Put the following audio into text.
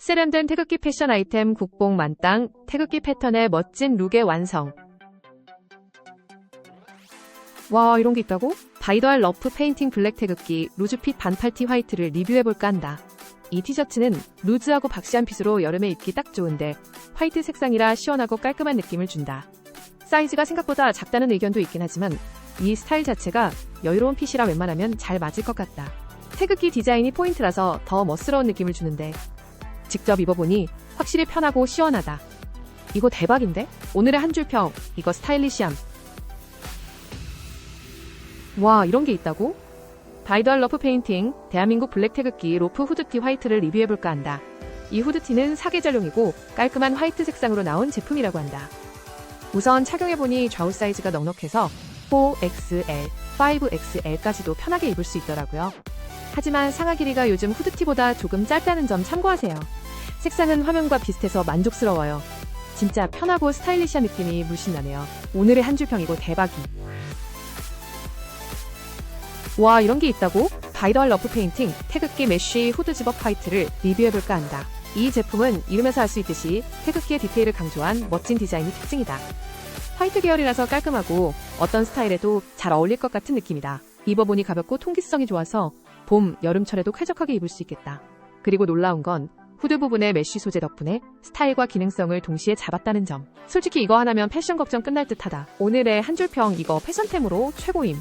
세련된 태극기 패션 아이템 국뽕 만땅, 태극기 패턴의 멋진 룩의 완성. 와, 이런 게 있다고? 바이더알 러프 페인팅 블랙 태극기 루즈핏 반팔티 화이트를 리뷰해볼까 한다. 이 티셔츠는 루즈하고 박시한 핏으로 여름에 입기 딱 좋은데 화이트 색상이라 시원하고 깔끔한 느낌을 준다. 사이즈가 생각보다 작다는 의견도 있긴 하지만 이 스타일 자체가 여유로운 핏이라 웬만하면 잘 맞을 것 같다. 태극기 디자인이 포인트라서 더 멋스러운 느낌을 주는데 직접 입어보니 확실히 편하고 시원하다. 이거 대박인데? 오늘의 한 줄 평, 이거 스타일리시함. 와, 이런 게 있다고? 바이더알 러프 페인팅, 대한민국 블랙 태극기 로프 후드티 화이트를 리뷰해볼까 한다. 이 후드티는 사계절용이고 깔끔한 화이트 색상으로 나온 제품이라고 한다. 우선 착용해보니 좌우 사이즈가 넉넉해서 4XL, 5XL까지도 편하게 입을 수 있더라고요. 하지만 상하 길이가 요즘 후드티보다 조금 짧다는 점 참고하세요. 색상은 화면과 비슷해서 만족스러워요. 진짜 편하고 스타일리시한 느낌이 물씬 나네요. 오늘의 한 줄평이고 대박이. 와 이런 게 있다고? 바이럴 러프 페인팅 태극기 메쉬 후드 집업 화이트를 리뷰해볼까 한다. 이 제품은 이름에서 알 수 있듯이 태극기의 디테일을 강조한 멋진 디자인이 특징이다. 화이트 계열이라서 깔끔하고 어떤 스타일에도 잘 어울릴 것 같은 느낌이다. 입어보니 가볍고 통기성이 좋아서 봄, 여름철에도 쾌적하게 입을 수 있겠다. 그리고 놀라운 건 후드 부분의 메쉬 소재 덕분에 스타일과 기능성을 동시에 잡았다는 점. 솔직히 이거 하나면 패션 걱정 끝날 듯하다. 오늘의 한 줄 평 이거 패션템으로 최고임.